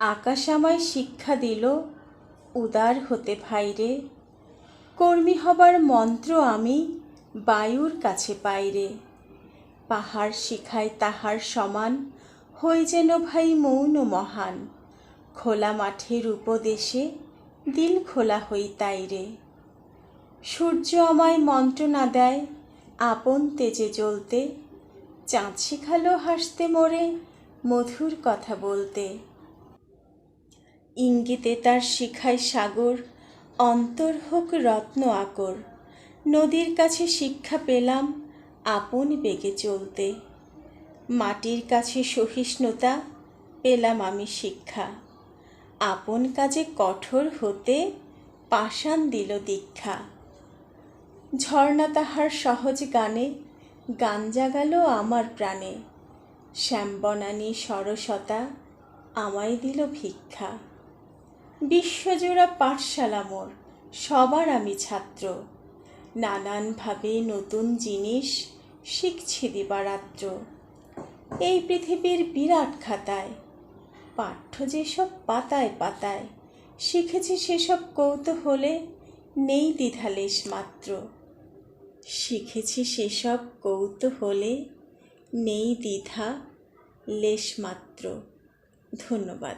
আকাশ আমায় শিক্ষা দিল, উদার হতে ভাইরে কর্মী হবার মন্ত্র আমি বায়ুর কাছে পাইরে পাহাড় শিখায় তাহার সমান, হই যেন ভাই মৌন মহান। খোলা মাঠের উপদেশে দিল খোলা হই তাইরে সূর্য আমায় মন্ত্র না দেয়, আপন তেজে জ্বলতে। চাঁদ শিখালো হাসতে মোরে মধুর কথা বলতে। ইঙ্গিতে তার শিখায় সাগর, অন্তর হোক রত্ন আকর। নদীর কাছে শিক্ষা পেলাম, আপন বেগে চলতে। মাটির কাছে সহিষ্ণুতা, পেলাম আমি শিক্ষা। আপন কাজে কঠোর হতে পাষাণ দিল দীক্ষা। ঝর্ণা তাহার সহজ গানে, গান জাগালো আমার প্রাণে। শ্যামবনানী সরসতা আমায় দিল ভিক্ষা। বিশ্বজোড়া পাঠশালা মোর, সবার আমি ছাত্র। নানানভাবে নতুন জিনিস শিখছি দিবারাত্র। এই পৃথিবীর বিরাট খাতায়, পাঠ্য যেসব পাতায় পাতায়, শিখেছি সেসব কৌতূহলে নেই দ্বিধালেশ মাত্র। শিখেছি সেসব কৌতূহলে নেই দ্বিধা লেশমাত্র ধন্যবাদ।